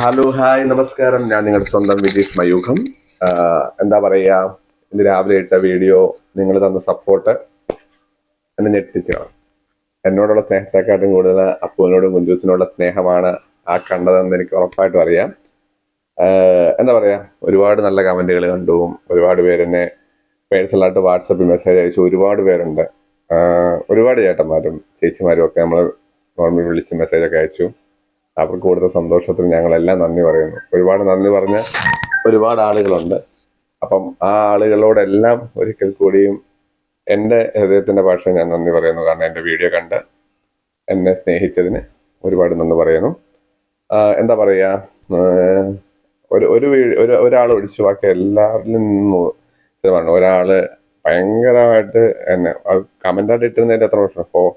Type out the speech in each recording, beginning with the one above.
Hello hi നമസ്കാരം. ഞാൻ നിങ്ങളുടെ സ്വന്തം വിജീഷ് മയൂഖം. എന്താ പറയാ ഇന്ന് രാവിലെ ഇട്ട വീഡിയോ നിങ്ങൾ തന്ന സപ്പോർട്ട് എന്നെ ഞെട്ടിച്ചാണ് എന്നോടുള്ള സ്നേഹത്തെക്കാട്ടും കൂടുതൽ അപ്പുവിനോടും കുഞ്ചൂസിനോടുള്ള സ്നേഹമാണ് ആ കണ്ടതെന്ന് എനിക്ക് ഉറപ്പായിട്ടും അറിയാം. എന്താ പറയാ ഒരുപാട് നല്ല കമന്റുകൾ കണ്ടു. ഒരുപാട് പേരെന്നെ പേഴ്സണലായിട്ട് വാട്സപ്പിൽ മെസ്സേജ് അയച്ചു. ഒരുപാട് പേരുണ്ട്. ഒരുപാട് ചേട്ടന്മാരും ചേച്ചിമാരും ഒക്കെ നമ്മൾ നോർമൽ വിളിച്ച് മെസ്സേജ് ഒക്കെ അയച്ചു. അവർക്ക് കൊടുത്ത സന്തോഷത്തിന് ഞങ്ങളെല്ലാം നന്ദി പറയുന്നു. ഒരുപാട് നന്ദി പറഞ്ഞ ഒരുപാട് ആളുകളുണ്ട്. അപ്പം ആ ആളുകളോടെല്ലാം ഒരിക്കൽ കൂടിയും എന്റെ ഹൃദയത്തിന്റെ ഭാഷ ഞാൻ നന്ദി പറയുന്നു. കാരണം എന്റെ വീഡിയോ കണ്ട് എന്നെ സ്നേഹിച്ചതിന് ഒരുപാട് നന്ദി പറയുന്നു. എന്താ പറയാ ഒരു ഒരു ഒരു ഒരാൾ ഒഴിച്ചു ബാക്കി എല്ലാവരിൽ നിന്നും ഒരാൾ ഭയങ്കരമായിട്ട് എന്നെ കമന്റായിട്ട് ഇട്ടിരുന്നതിന്റെ എത്ര പ്രശ്നം അപ്പോൾ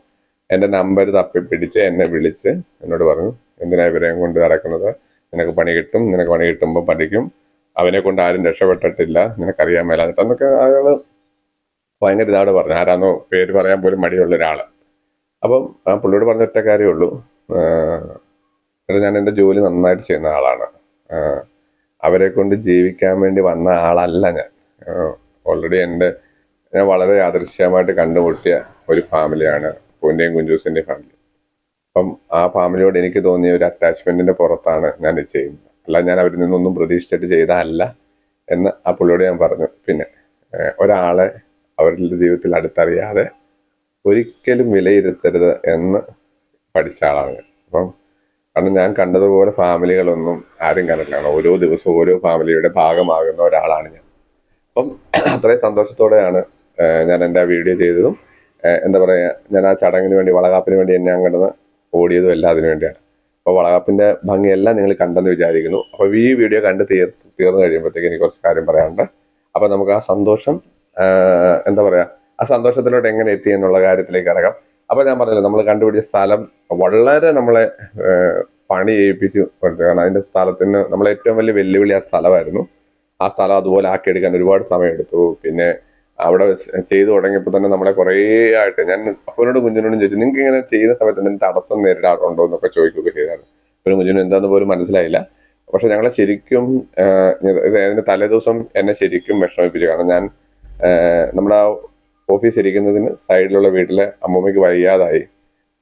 എന്റെ നമ്പർ തപ്പി പിടിച്ച് എന്നെ വിളിച്ച് എന്നോട് പറഞ്ഞു. എന്തിനാ ഇവരെയും കൊണ്ട് നടക്കുന്നത്? നിനക്ക് പണി കിട്ടും. നിനക്ക് പണി കിട്ടുമ്പോൾ പഠിക്കും. അവനെ കൊണ്ട് ആരും രക്ഷപ്പെട്ടിട്ടില്ല. നിനക്കറിയാൻ മേലാന്നിട്ട് എന്നൊക്കെ അയാൾ ഭയങ്കര ഇതാണ് പറഞ്ഞു. ആരാന്നോ പേര് പറയാൻ പോലും മടിയുള്ള ഒരാൾ അപ്പം ആ പുള്ളിയോട് പറഞ്ഞ ഒറ്റ കാര്യമേ ഉള്ളൂ. എന്നിട്ട് ഞാൻ എന്റെ ജോലി നന്നായിട്ട് ചെയ്യുന്ന ആളാണ്. അവരെ കൊണ്ട് ജീവിക്കാൻ വേണ്ടി വന്ന ആളല്ല ഞാൻ. ഓൾറെഡി എന്റെ ഞാൻ വളരെ അദൃശ്യമായിട്ട് കണ്ടുമുട്ടിയ ഒരു ഫാമിലിയാണ് പൂന്റെയും കുഞ്ചൂസിന്റെയും ഫാമിലി അപ്പം ആ ഫാമിലിയോട് എനിക്ക് തോന്നിയ ഒരു അറ്റാച്ച്മെന്റിന്റെ പുറത്താണ് ഞാൻ ഇത് ചെയ്യുന്നത്. അല്ല ഞാൻ അവരിൽ നിന്നൊന്നും പ്രതീക്ഷിച്ചിട്ട് ചെയ്തതല്ല എന്ന് ആ പുള്ളിയോട് ഞാൻ പറഞ്ഞു. പിന്നെ ഒരാളെ അവരുടെ ജീവിതത്തിൽ അടുത്തറിയാതെ ഒരിക്കലും വിലയിരുത്തരുത് എന്ന് പഠിച്ച ആളാണ് അപ്പം കാരണം ഞാൻ കണ്ടതുപോലെ ഫാമിലികളൊന്നും ആരും കണ്ടിട്ടില്ല. ഓരോ ദിവസവും ഓരോ ഫാമിലിയുടെ ഭാഗമാകുന്ന ഒരാളാണ് ഞാൻ. അപ്പം അത്രയും സന്തോഷത്തോടെയാണ് ഞാൻ എന്റെ വീഡിയോ ചെയ്തതും. എന്താ പറയുക ഞാൻ ആ ചടങ്ങിന് വേണ്ടി വളകാപ്പിന് വേണ്ടി എന്നെ അങ്ങോട്ട് ഓടിയതും എല്ലാം അതിനു വേണ്ടിയാണ്. അപ്പോൾ വളകാപ്പിന്റെ ഭംഗിയെല്ലാം നിങ്ങൾ കണ്ടെന്ന് വിചാരിക്കുന്നു. അപ്പോൾ ഈ വീഡിയോ കണ്ട് തീർ തീർന്നു കഴിയുമ്പോഴത്തേക്ക് എനിക്ക് കുറച്ച് കാര്യം പറയാനുണ്ട്. അപ്പോൾ നമുക്ക് ആ സന്തോഷം എന്താ പറയുക ആ സന്തോഷത്തിലോട്ട് എങ്ങനെ എത്തി എന്നുള്ള കാര്യത്തിലേക്ക് കടക്കാം. അപ്പോൾ ഞാൻ പറഞ്ഞില്ല നമ്മൾ കണ്ടുപിടിച്ച സ്ഥലം വളരെ നമ്മളെ പണി ചെയ്യിപ്പിച്ചു കൊടുത്തു. കാരണം അതിന്റെ സ്ഥലത്തിന് നമ്മളെ ഏറ്റവും വലിയ വെല്ലുവിളി ആ സ്ഥലമായിരുന്നു. ആ സ്ഥലം അതുപോലെ ആക്കിയെടുക്കാൻ ഒരുപാട് സമയമെടുത്തു. പിന്നെ അവിടെ ചെയ്തു തുടങ്ങിയപ്പോൾ തന്നെ നമ്മളെ കുറേ ആയിട്ട് ഞാൻ അപ്പനോടും കുഞ്ഞിനോടും ചോദിച്ചു നിങ്ങൾക്ക് ഇങ്ങനെ ചെയ്യുന്ന സമയത്ത് എന്തെങ്കിലും തടസ്സം നേരിടാറുണ്ടോ? എന്നൊക്കെ ചോദിക്കുകയൊക്കെ ചെയ്തായിരുന്നു. അപ്പനും കുഞ്ഞിനും എന്താന്ന് പോലും മനസ്സിലായില്ല. പക്ഷെ ഞങ്ങളെ ശരിക്കും അതിന്റെ തലേദിവസം എന്നെ ശരിക്കും വിഷമിപ്പിച്ചു. കാരണം ഞാൻ നമ്മുടെ ആ ഓഫീസ് ഇരിക്കുന്നതിന് സൈഡിലുള്ള വീട്ടിലെ അമ്മമ്മയ്ക്ക് വയ്യാതായി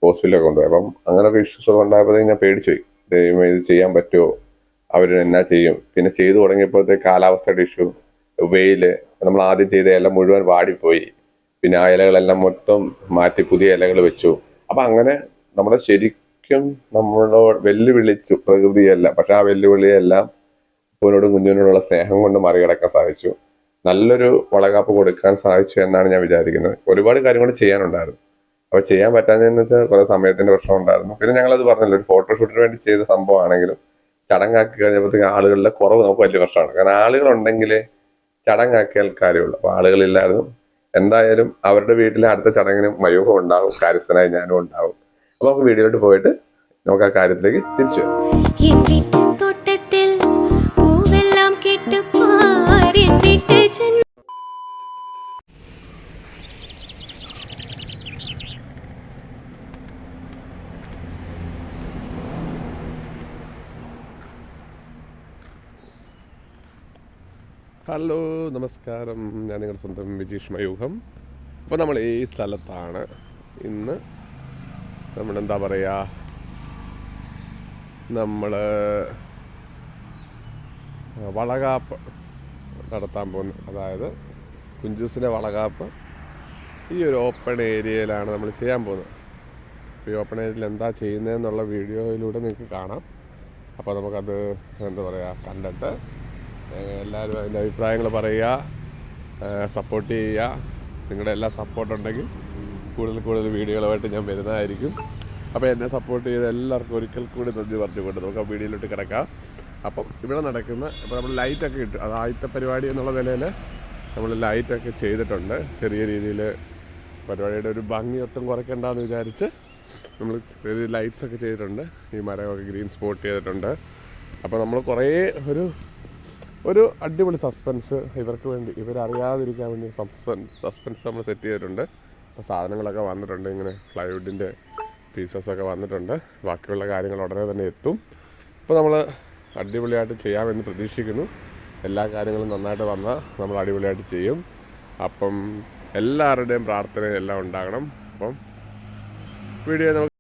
ഹോസ്പിറ്റലിൽ കൊണ്ടുപോയി. അപ്പം അങ്ങനെയൊക്കെ ഇഷ്യൂസ് ഒക്കെ ഉണ്ടായപ്പോഴത്തേക്ക് ഞാൻ പേടിച്ചു പോയി. ഇത് ചെയ്യാൻ പറ്റുമോ? അവർ എന്നാ ചെയ്യും? പിന്നെ ചെയ്തു തുടങ്ങിയപ്പോഴത്തെ കാലാവസ്ഥയുടെ ഇഷ്യൂ വെയിൽ നമ്മൾ ആദ്യം ചെയ്ത ഇല മുഴുവൻ വാടിപ്പോയി. പിന്നെ ആ ഇലകളെല്ലാം മൊത്തം മാറ്റി പുതിയ ഇലകൾ വെച്ചു. അപ്പൊ അങ്ങനെ നമ്മളെ ശരിക്കും നമ്മളോട് വെല്ലുവിളിച്ചു പ്രകൃതിയെല്ലാം. പക്ഷെ ആ വെല്ലുവിളിയെല്ലാം പൂനോടും കുഞ്ഞിനോടുള്ള സ്നേഹം കൊണ്ട് മറികടക്കാൻ സാധിച്ചു. നല്ലൊരു വളകാപ്പ് കൊടുക്കാൻ സാധിച്ചു എന്നാണ് ഞാൻ വിചാരിക്കുന്നത്. ഒരുപാട് കാര്യങ്ങൾ ചെയ്യാനുണ്ടായിരുന്നു. അപ്പൊ ചെയ്യാൻ പറ്റാഞ്ഞെന്ന് വെച്ചാൽ കുറെ സമയത്തിന്റെ പ്രശ്നം ഉണ്ടായിരുന്നു. പിന്നെ അത് പറഞ്ഞല്ലോ ഒരു ഫോട്ടോഷൂട്ടിന് വേണ്ടി ചെയ്ത സംഭവമാണെങ്കിലും ചടങ്ങാക്കി കഴിഞ്ഞപ്പോഴത്തേക്ക് ആളുകളുടെ കുറവ് നമുക്ക് വലിയ പ്രശ്നമാണ്. കാരണം ആളുകൾ ഉണ്ടെങ്കിലേ ചടങ്ങാക്കിയാൽ കാര്യമുള്ളൂ. അപ്പൊ ആളുകളില്ലായിരുന്നു. എന്തായാലും അവരുടെ വീട്ടിലെ അടുത്ത ചടങ്ങിനും മയൂഹം ഉണ്ടാവും. കാര്യസ്ഥനായി ഞാനും ഉണ്ടാവും. അപ്പൊ നമുക്ക് വീഡിയോയിലോട്ട് പോയിട്ട് നമുക്ക് ആ കാര്യത്തിലേക്ക് തിരിച്ചു വരാം. ഹലോ നമസ്കാരം. ഞാൻ നിങ്ങളുടെ സ്വന്തം വിജീഷ് മയൂഹം. അപ്പോൾ നമ്മൾ ഈ സ്ഥലത്താണ് ഇന്ന് നമ്മളെന്താ പറയുക നമ്മൾ വളകാപ്പ് നടത്താൻ പോകുന്നു അതായത് കുഞ്ചൂസിന്റെ വളകാപ്പ് ഈ ഒരു ഓപ്പൺ ഏരിയയിലാണ് നമ്മൾ ചെയ്യാൻ പോകുന്നത്. അപ്പോൾ ഈ ഓപ്പൺ ഏരിയയിൽ എന്താ ചെയ്യുന്നതെന്നുള്ള വീഡിയോയിലൂടെ നിങ്ങൾക്ക് കാണാം. അപ്പോൾ നമുക്കത് എന്താ പറയുക കണ്ടിട്ട് എല്ലാവരും അതിന്റെ അഭിപ്രായങ്ങൾ പറയുക സപ്പോർട്ട് ചെയ്യുക. നിങ്ങളുടെ എല്ലാ സപ്പോർട്ടുണ്ടെങ്കിൽ കൂടുതൽ കൂടുതൽ വീഡിയോകളുമായിട്ട് ഞാൻ വരുന്നതായിരിക്കും. അപ്പോൾ എന്നെ സപ്പോർട്ട് ചെയ്ത എല്ലാവർക്കും ഒരിക്കൽ കൂടി നന്ദി പറഞ്ഞുകൊണ്ട് നമുക്ക് ആ വീഡിയോയിലോട്ട് കിടക്കാം. അപ്പം ഇവിടെ നടക്കുന്ന ഇപ്പോൾ നമ്മൾ ലൈറ്റൊക്കെ ഇട്ടു. അത് ആദ്യത്തെ പരിപാടി എന്നുള്ള നിലയിൽ നമ്മൾ ലൈറ്റൊക്കെ ചെയ്തിട്ടുണ്ട്. ചെറിയ രീതിയിൽ പരിപാടിയുടെ ഒരു ഭംഗി ഒട്ടും കുറയ്ക്കണ്ടെന്ന് വിചാരിച്ച് നമ്മൾ ചെറിയ ലൈറ്റ്സൊക്കെ ചെയ്തിട്ടുണ്ട്. ഈ മരമൊക്കെ ഗ്രീൻ സ്പോട്ട് ചെയ്തിട്ടുണ്ട്. അപ്പോൾ നമ്മൾ കുറേ ഒരു ഒരു അടിപൊളി സസ്പെൻസ് ഇവർക്ക് വേണ്ടി. ഇവരറിയാതിരിക്കാൻ വേണ്ടി സസ്പെൻസ് സസ്പെൻസ് നമ്മൾ സെറ്റ് ചെയ്തിട്ടുണ്ട്. അപ്പോൾ സാധനങ്ങളൊക്കെ വന്നിട്ടുണ്ട് ഇങ്ങനെ പ്ലൈവുഡിന്റെ പീസസൊക്കെ വന്നിട്ടുണ്ട്. ബാക്കിയുള്ള കാര്യങ്ങൾ ഉടനെ തന്നെ എത്തും. അപ്പോൾ നമ്മൾ അടിപൊളിയായിട്ട് ചെയ്യാമെന്ന് പ്രതീക്ഷിക്കുന്നു. എല്ലാ കാര്യങ്ങളും നന്നായിട്ട് വന്നാൽ നമ്മൾ അടിപൊളിയായിട്ട് ചെയ്യും. അപ്പം എല്ലാവരുടെയും പ്രാർത്ഥനയും എല്ലാം ഉണ്ടാകണം. അപ്പം വീഡിയോ നമുക്ക്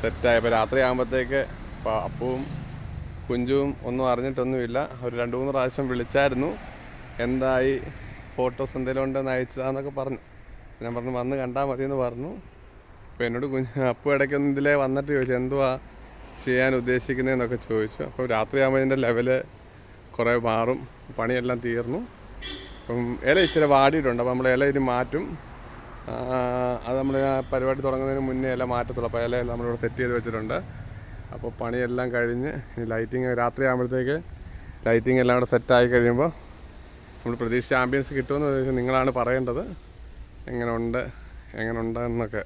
സെറ്റായപ്പോൾ രാത്രി ആകുമ്പോഴത്തേക്ക് അപ്പവും കുഞ്ചുവും ഒന്നും അറിഞ്ഞിട്ടൊന്നുമില്ല. അവർ രണ്ട് മൂന്ന് പ്രാവശ്യം വിളിച്ചായിരുന്നു. എന്തായി ഫോട്ടോസ് എന്തെങ്കിലും ഉണ്ടെന്ന് അയച്ചതാന്നൊക്കെ പറഞ്ഞു. ഞാൻ പറഞ്ഞു വന്ന് കണ്ടാൽ മതി എന്ന് പറഞ്ഞു. അപ്പോൾ എന്നോട് കുഞ്ഞ് അപ്പു ഇടയ്ക്കൊന്നും ഇതിലേ വന്നിട്ട് ചോദിച്ചു എന്തുവാ ചെയ്യാൻ ഉദ്ദേശിക്കുന്നതെന്നൊക്കെ ചോദിച്ചു. അപ്പോൾ രാത്രിയാകുമ്പോൾ ഇതിന്റെ ലെവൽ കുറേ മാറും പണിയെല്ലാം തീർന്നു. അപ്പം ഇല ഇച്ചിരി വാടിയിട്ടുണ്ട് അപ്പോൾ നമ്മൾ ഇല ഇനി മാറ്റും. അത് നമ്മൾ പരിപാടി തുടങ്ങുന്നതിന് മുന്നേ എല്ലാം മാറ്റത്തുള്ളൂ. അപ്പോൾ ഇല നമ്മളിവിടെ സെറ്റ് ചെയ്ത് വെച്ചിട്ടുണ്ട്. അപ്പോൾ പണിയെല്ലാം കഴിഞ്ഞ് ഇനി ലൈറ്റിങ് രാത്രി ആകുമ്പോഴത്തേക്ക് ലൈറ്റിംഗ് എല്ലാം കൂടെ സെറ്റായി കഴിയുമ്പോൾ നമ്മൾ പ്രതീക്ഷിച്ച ചാമ്പ്യൻസ് കിട്ടുമെന്ന് നിങ്ങളാണ് പറയേണ്ടത്. എങ്ങനെയുണ്ട് ഉണ്ട് എങ്ങനെ ഉണ്ട് എന്നൊക്കെ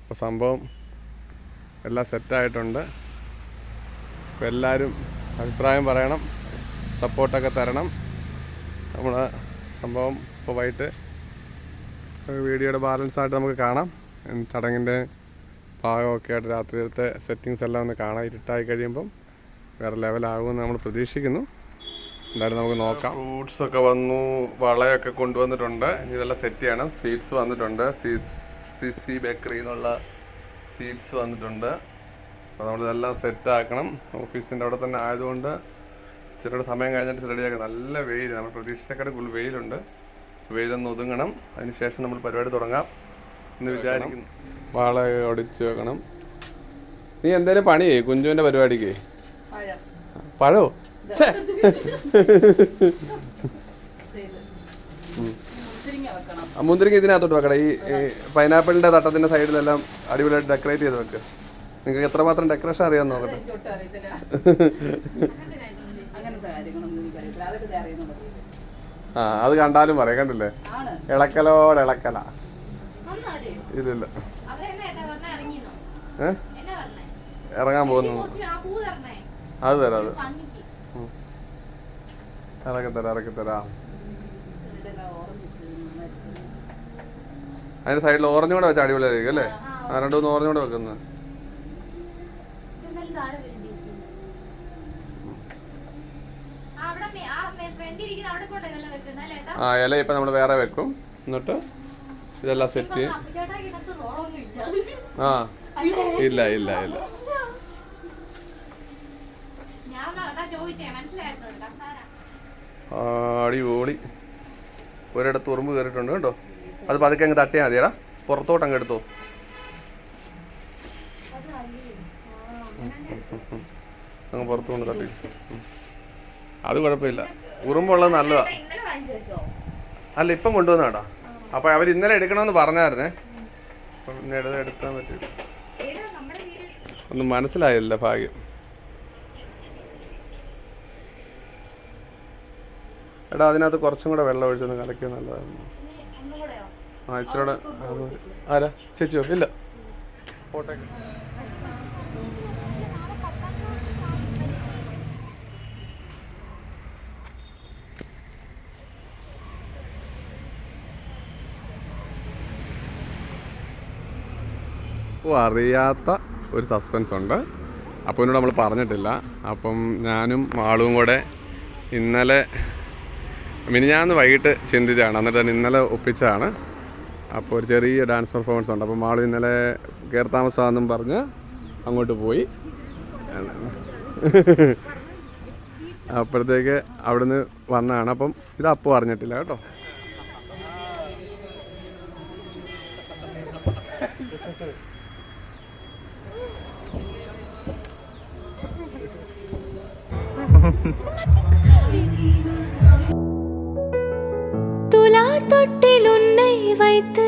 അപ്പോൾ സംഭവം എല്ലാം സെറ്റായിട്ടുണ്ട് അപ്പോൾ എല്ലാവരും അഭിപ്രായം പറയണം സപ്പോർട്ടൊക്കെ തരണം. നമ്മൾ സംഭവം ഇപ്പോൾ വൈകിട്ട് വീഡിയോയുടെ ബാലൻസ് ആയിട്ട് നമുക്ക് കാണാം. ചടങ്ങിന്റെ ഭാഗമൊക്കെ ആയിട്ട് രാത്രിയിലത്തെ സെറ്റിങ്സ് എല്ലാം ഒന്ന് കാണാം ഇരുട്ടായി കഴിയുമ്പം വേറെ ലെവലാകുമെന്ന് നമ്മൾ പ്രതീക്ഷിക്കുന്നു. എന്തായാലും നമുക്ക് നോക്കാം. ഫ്രൂട്ട്സ് ഒക്കെ വന്നു വളയൊക്കെ കൊണ്ടുവന്നിട്ടുണ്ട്. ഇതെല്ലാം സെറ്റ് ചെയ്യണം. സ്വീറ്റ്സ് വന്നിട്ടുണ്ട്. സി സി ബേക്കറി എന്നുള്ള സ്വീറ്റ്സ് വന്നിട്ടുണ്ട്. അപ്പോൾ നമ്മളിതെല്ലാം സെറ്റ് ആക്കണം. ഓഫീസിന്റെ അവിടെ തന്നെ ആയതുകൊണ്ട് ചെറിയ സമയം കഴിഞ്ഞിട്ട് റെഡിയാക്കാം നല്ല വെയിൽ നമ്മൾ ഫുൾ വെയിലുണ്ട്. വെയിലൊന്ന് ഒതുങ്ങണം. അതിനുശേഷം നമ്മൾ പരിപാടി തുടങ്ങാം എന്ന് വിചാരിക്കുന്നു. വാള ഒടിച്ച് വെക്കണം. നീ എന്തേലും പണി കുഞ്ചുവിന്റെ കുഞ്ചുവിന്റെ പരിപാടിക്ക്? പഴോ. ഛേ. മുന്തിരിങ്ങ ഇതിനകത്തോട്ട് വെക്കണം. ഈ പൈനാപ്പിളിന്റെ തട്ടത്തിന്റെ സൈഡിലെല്ലാം അടിപൊളിയായിട്ട് ഡെക്കറേറ്റ് ചെയ്ത് വെക്കുക നിങ്ങൾക്ക് എത്രമാത്രം ഡെക്കറേഷൻ അറിയാമെന്ന് നോക്കട്ടെ. ആ അത് കണ്ടാലും പറയാം കണ്ടില്ലേ? ഇളക്കലോട് ഇളക്കല. ഇല്ല ഇല്ലില്ല. ഏ? ഇറങ്ങാൻ പോകുന്നു. അത് തരാം അത്. ഭംഗിക്ക് ഇറക്കി തരാം ഇറക്കി തരാം. ഇതെല്ലാം ഓറഞ്ച് അതിന്റെ സൈഡിൽ ഓറഞ്ച് കൂടെ വെച്ച അടിപൊളിയായിരിക്കും അല്ലേ? ആ രണ്ടു മൂന്ന് ഓറഞ്ച് കൂടെ വെക്കുന്നത് ഇതെന്തായാലും താഴെ വരും ചേച്ചി ആ, അവിടെ മേ- ആ ഫ്രണ്ടിൽ ഇരിക്കുന്ന അവിടെ കൊണ്ടേ ഇതെല്ലാം വെക്കുന്നത് അല്ലേ ഏട്ടാ ആ ഇല ഇപ്പം നമ്മൾ വേറെ വെക്കും. എന്നിട്ട് ഇതെല്ലാം സെറ്റ് ആ ഇല്ല ഇല്ല ഇല്ല. അടിപൊളി. ഒരിടത്ത് ഉറുമ്പ് കയറിയിട്ടുണ്ട് കേട്ടോ. അത് പതുക്കെ അങ്ങ് തട്ടിയാൽ മതിയടാ. പുറത്തോട്ട് അങ്ങ് എടുത്തോ. അങ്ങ് പുറത്തു കൊണ്ട് തട്ടി. അത് കുഴപ്പമില്ല. ഉറുമ്പുള്ളത് നല്ലതാ. അല്ല ഇപ്പം കൊണ്ടുവന്നാടാ. അപ്പൊ അവർ ഇന്നലെ എടുക്കണമെന്ന് പറഞ്ഞായിരുന്നേ. അപ്പം എടുത്ത് എടുക്കാൻ പറ്റില്ല ഒന്നും മനസ്സിലായില്ല ഭാഗ്യം. എടാ അതിനകത്ത് കുറച്ചും കൂടെ വെള്ളം ഒഴിച്ചൊന്ന് കലക്കിയ നല്ലതായിരുന്നു. ആ ഇച്ചിരി ആരാ? ചേച്ചിയോ? ഇല്ല. പോട്ടെ. ഓ അറിയാത്ത ഒരു സസ്പെൻസ് ഉണ്ട്. അപ്പോൾ എന്നോട് നമ്മൾ പറഞ്ഞിട്ടില്ല. അപ്പം ഞാനും ആളും കൂടെ ഇന്നലെ മിനിഞ്ഞാന്ന് വൈകിട്ട് ചിന്തിച്ചാണ് എന്നിട്ട് ഞാൻ ഇന്നലെ ഒപ്പിച്ചതാണ്. അപ്പോൾ ഒരു ചെറിയ ഡാൻസ് പെർഫോമൻസ് ഉണ്ട്. അപ്പം ആളും ഇന്നലെ കയറി താമസമാണെന്നും പറഞ്ഞ് അങ്ങോട്ട് പോയി. അപ്പോഴത്തേക്ക് അവിടുന്ന് വന്നതാണ്. അപ്പം ഇത് അപ്പോൾ അറിഞ്ഞിട്ടില്ല കേട്ടോ. வைத்து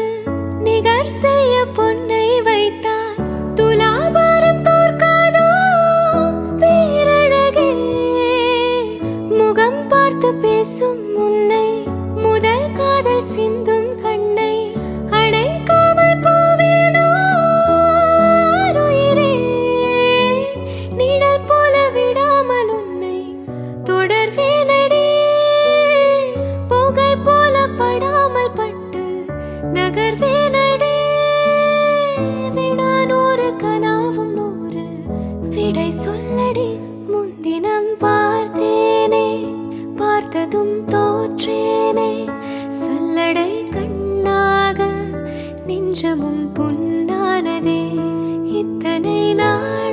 உன்னானதே இத்தனை நான்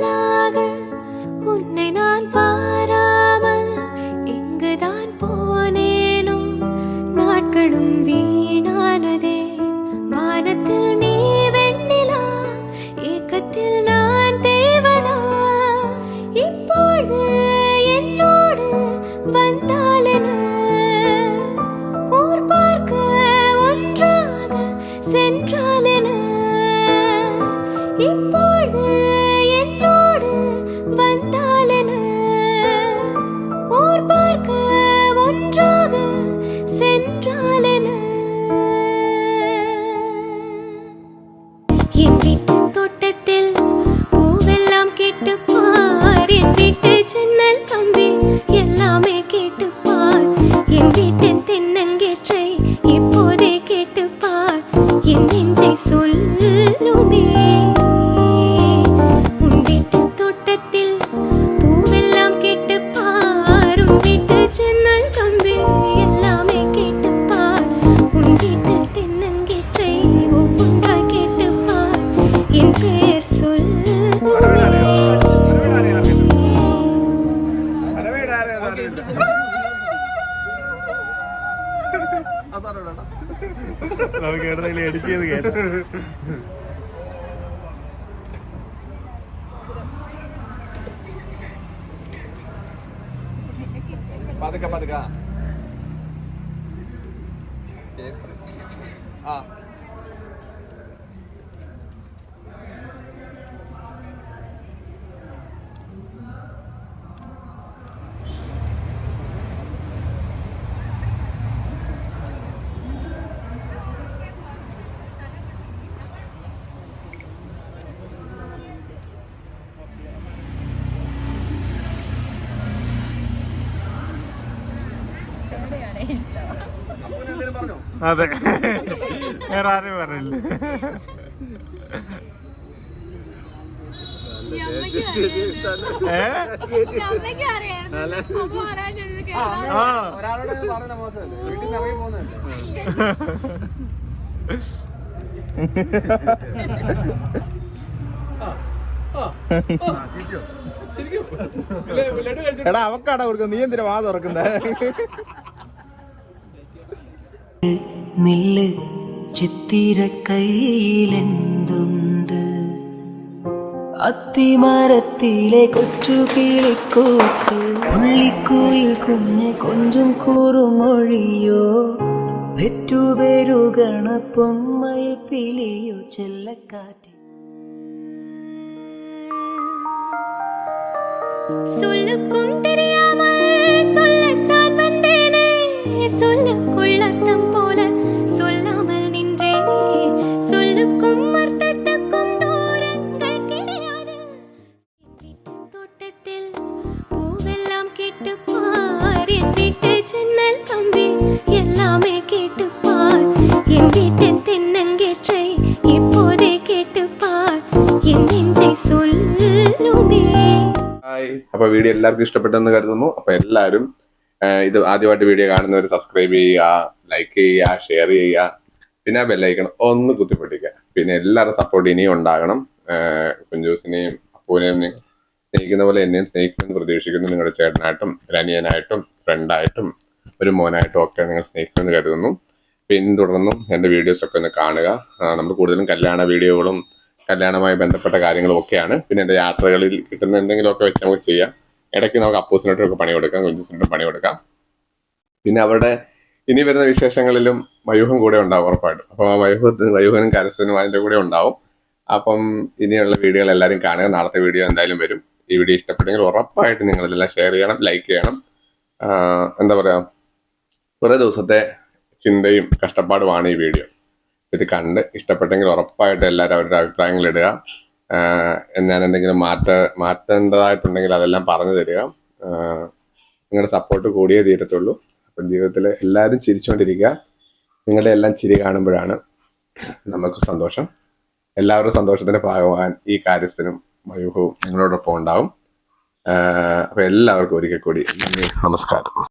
இப்பொழுது என்னோடு வந்தாலென ஓர் பார்க்க ஒன்றாக சென்றாலென என் வீட்டு தோட்டத்தில் பூவெல்லாம் கேட்டுப்பார். என் வீட்டு ஜன்னல் கம்பி எல்லாமே கேட்டுப்பார். என் வீட்டு தென்னங்கேற்றை இப்போதே கேட்டுப்பார். என் நெஞ்சை சொல்லுமே. എവിടെന്നെങ്കിലും എഡിറ്റ് ചെയ്ത് കേട്ടോ. പതുക്കെ പതുക്കെ ആ എന്തേലും പറഞ്ഞോ അതെ. വേറെ ആരും പോകുന്നതല്ലേ? എടാ അവക്കാടാ കൊടുക്കുന്നത് നീ എന്തിനാ വാ തുറക്കുന്നേ? നില്ല് ചിത്തിര കയ്യിലെന്തുണ്ട് അത്തിമരത്തിലെ കൊച്ചു കിളിക്കൂട്ട് ഉള്ളിക്കുയിൽ കുഞ്ഞ് കൊഞ്ചും കൂറുമൊഴിയോ പെറ്റുപെരുകണ പൊന്മയിൽ പിലിയോ ചെല്ലക്കാറ്റ് சொல்லுக்கும் தெரியாமல் சொல்லத்தான் வந்தேனே சொல்லுக்குள் அர்த்தம் போல എല്ലാവർക്കും ഇഷ്ടപ്പെട്ടെന്ന് കരുതുന്നു. അപ്പൊ എല്ലാവരും ഇത് ആദ്യമായിട്ട് വീഡിയോ കാണുന്നവർ സബ്സ്ക്രൈബ് ചെയ്യുക ലൈക്ക് ചെയ്യുക ഷെയർ ചെയ്യുക പിന്നെ ആ ബെല്ലൈക്കണം ഒന്ന് കുത്തിപ്പൊട്ടിക്കുക. പിന്നെ എല്ലാവരും സപ്പോർട്ട് ഇനിയും ഉണ്ടാകണം. കുഞ്ചൂസിനെയും അപ്പൂനെയും സ്നേഹിക്കുന്ന പോലെ എന്നെയും സ്നേഹിക്കുമെന്ന് പ്രതീക്ഷിക്കുന്നു. നിങ്ങളുടെ ചേട്ടനായിട്ടും രനിയനായിട്ടും ഫ്രണ്ടായിട്ടും ഒരു മോനായിട്ടും ഒക്കെ നിങ്ങൾ സ്നേഹിക്കുമെന്ന് കരുതുന്നു. പിന്തുടർന്നും എന്റെ വീഡിയോസ് ഒക്കെ ഒന്ന് കാണുക. നമ്മൾ കൂടുതലും കല്യാണ വീഡിയോകളും കല്യാണവുമായി ബന്ധപ്പെട്ട കാര്യങ്ങളും ഒക്കെയാണ്. പിന്നെ എന്റെ യാത്രകളിൽ കിട്ടുന്ന എന്തെങ്കിലുമൊക്കെ വെച്ച് നമുക്ക് ചെയ്യാം. ഇടയ്ക്ക് നമുക്ക് കൊടുക്കാം കുഞ്ചുസിനോട്ടും പണി കൊടുക്കാം. പിന്നെ അവരുടെ ഇനി വരുന്ന വിശേഷങ്ങളിലും മയൂഹം കൂടെ ഉണ്ടാവും ഉറപ്പായിട്ടും. അപ്പോൾ ആ മയൂഹത്തിന് മയൂഹനും കരസനും അതിന്റെ കൂടെ ഉണ്ടാവും. അപ്പം ഇനിയുള്ള വീഡിയോകൾ എല്ലാവരും കാണുക. നാളത്തെ വീഡിയോ എന്തായാലും വരും. ഈ വീഡിയോ ഇഷ്ടപ്പെട്ടെങ്കിൽ ഉറപ്പായിട്ട് നിങ്ങൾ ഇതെല്ലാം ഷെയർ ചെയ്യണം ലൈക്ക് ചെയ്യണം. എന്താ പറയുക കുറേ ദിവസത്തെ ചിന്തയും കഷ്ടപ്പാടുമാണ് ഈ വീഡിയോ. ഇത് കണ്ട് ഇഷ്ടപ്പെട്ടെങ്കിൽ ഉറപ്പായിട്ട് എല്ലാവരും അവരുടെ അഭിപ്രായങ്ങൾ ഇടുക. ഞാൻ എന്തെങ്കിലും മാറ്റ മാറ്റേണ്ടതായിട്ടുണ്ടെങ്കിൽ അതെല്ലാം പറഞ്ഞു തരിക. നിങ്ങളുടെ സപ്പോർട്ട് കൂടിയേ തീരത്തുള്ളൂ. അപ്പം ജീവിതത്തിൽ എല്ലാവരും ചിരിച്ചുകൊണ്ടിരിക്കുക. നിങ്ങളുടെ എല്ലാം ചിരി കാണുമ്പോഴാണ് നമുക്ക് സന്തോഷം. എല്ലാവരും സന്തോഷത്തിന്റെ ഭാഗമാകാൻ ഈ കാര്യസ്ഥനും മയൂഹവും നിങ്ങളോടൊപ്പം ഉണ്ടാവും. അപ്പോൾ അപ്പൊ എല്ലാവർക്കും ഒരിക്കൽ കൂടി നന്ദി നമസ്കാരം.